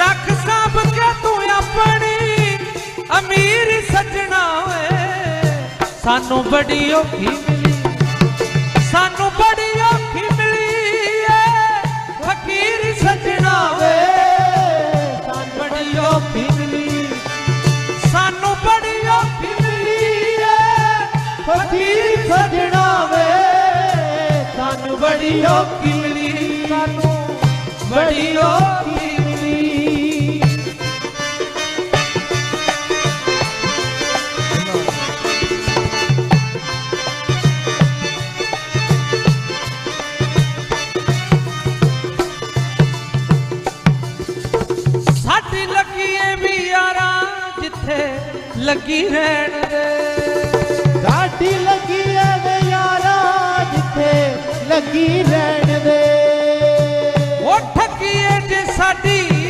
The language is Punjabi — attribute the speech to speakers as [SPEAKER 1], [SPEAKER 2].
[SPEAKER 1] ਰੱਖ ਸਾਂਭ ਕੇ ਤੂੰ ਆਪਣੀ ਅਮੀਰ ਸੱਜਣਾ ਓਏ। ਸਾਨੂੰ ਬੜੀ ਔਖੀ ਮਿਲੀ। ਸਾਨੂੰ ਬੜੀ ਔਖੀ ਮਿਲੀ ਏ। ਫਕੀਰ ਸੱਜਣਾ ਵੇ ਸਾਨੂੰ ਬੜੀ ਔਖੀ ਮਿਲੀ। ਸਾਨੂੰ ਬੜੀ ਔਖੀ ਮਿਲੀ ਏ। ਫਕੀਰ ਸੱਜਣਾ ਵੇ ਸਾਨੂੰ ਬੜੀ ਔਖੀ ਮਿਲੀ। ਸਾਨੂੰ ਬੜੀ ਔਖੀ ਲੱਗੀ ਰਹਿਣ ਦੇ।
[SPEAKER 2] ਸਾਡੀ ਲੱਗੀ ਐ ਵੇ ਯਾਰਾ ਜਿੱਥੇ ਲੱਗੀ ਰਹਿਣ ਦੇ।
[SPEAKER 1] ਉਹ ਠੱਗੀ ਏ ਜੇ ਸਾਡੀ